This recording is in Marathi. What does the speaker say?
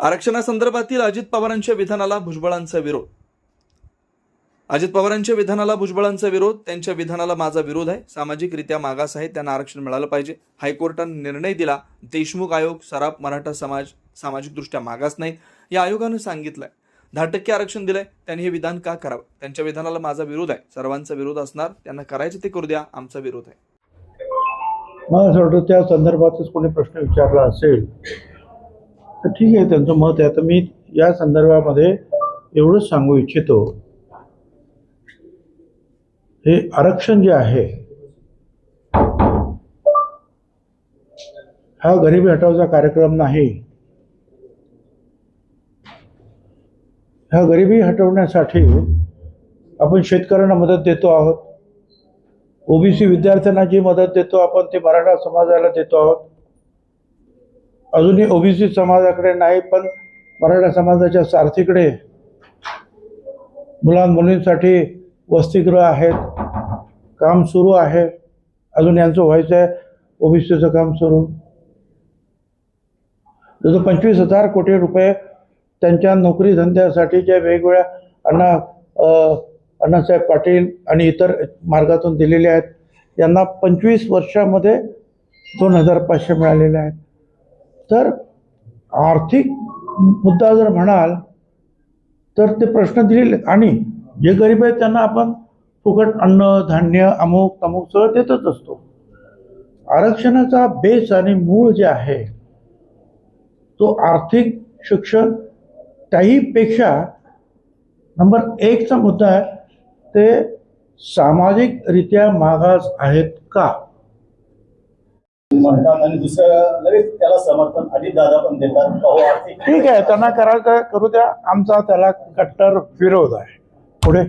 आरक्षणासंदर्भातील अजित पवारांच्या विधानाला भुजबळांचा विरोध. अजित पवारांच्या विधानाला भुजबळांचा विरोध त्यांच्या विधानाला माझा विरोध आहे. सामाजिकरित्या मागास आहे त्यांना आरक्षण मिळालं पाहिजे. हायकोर्टानं निर्णय दिला देशमुख आयोग सराफ मराठा समाज सामाजिकदृष्ट्या मागास नाही या आयोगानं सांगितलंय दहा टक्के आरक्षण दिलंय त्यांनी हे विधान का करावं? त्यांच्या विधानाला माझा विरोध आहे. सर्वांचा विरोध असणार त्यांना करायचे ते करू द्या आमचा विरोध आहे. मला असं वाटतं त्या संदर्भातच कोणी प्रश्न विचारला असेल तर ठीक आहे त्यांचं मत आहे. तर मी या संदर्भामध्ये एवढंच सांगू इच्छितो. हे आरक्षण जे आहे हा गरिबी हटावचा कार्यक्रम नाही. ह्या गरिबी हटवण्यासाठी आपण शेतकऱ्यांना मदत देतो आहोत. ओबीसी विद्यार्थ्यांना जी मदत देतो आपण ते मराठा समाजाला देतो आहोत. अजूनही ओबीसी समाजाकडे नाही पण मराठा समाजाच्या सारथीकडे मुलांमुलींसाठी वसतिगृह आहेत काम सुरू आहे. अजून यांचं व्हायचं आहे ओबीसीचं काम सुरू. जसं पंचवीस हजार कोटी रुपये त्यांच्या नोकरी धंद्यासाठीच्या वेगवेगळ्या अण्णा अण्णासाहेब पाटील आणि इतर मार्गातून दिलेले आहेत यांना पंचवीस वर्षामध्ये दोन हजार पाचशे मिळालेले आहेत. तर आर्थिक मुद्दा जर म्हणाल तर ते प्रश्न दिलेले आणि जे गरीब आहेत त्यांना आपण फुकट अन्न धान्य अमुक तमुक सगळं देतच असतो. आरक्षणाचा बेस आणि मूळ जे आहे तो आर्थिक शिक्षण त्याहीपेक्षा नंबर एकचा मुद्दा आहे ते सामाजिकरित्या मागास आहेत का? म्हणतात आणि दुसरं लगेच त्याला समर्थन अजित दादा पण देतात. का हो आर्थिक ठीक आहे त्यांना करा करू द्या. आमचा त्याला कट्टर विरोध आहे. पुढे.